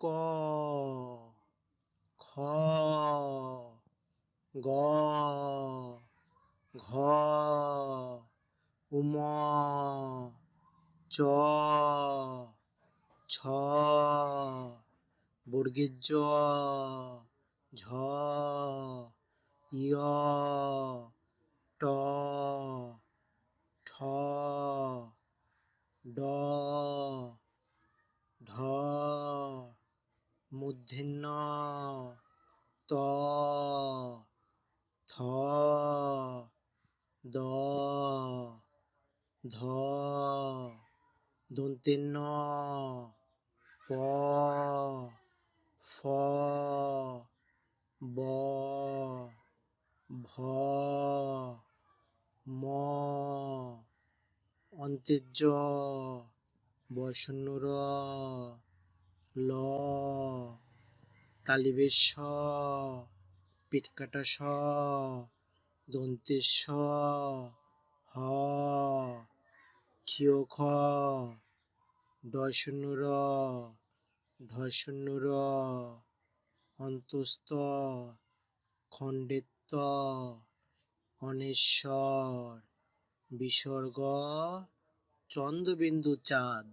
ক খ গ ঘ উম চ ছ বর্গের ঝ ইয় ট মূর্ধন্য। ত, থ, দ, ধ দন্তেন্ন প, ফ, ব, ভ, ম অন্তেজ্য বর্ষণ্য র ল তালিবেশ পেট কাটা স দন্তেশ হ, ক্ষিয় খ ডয় র ঢয় র, অন্তস্থ খণ্ডেত্ব অনেশ্বর, বিসর্গ, চন্দ্রবিন্দু চাঁদ।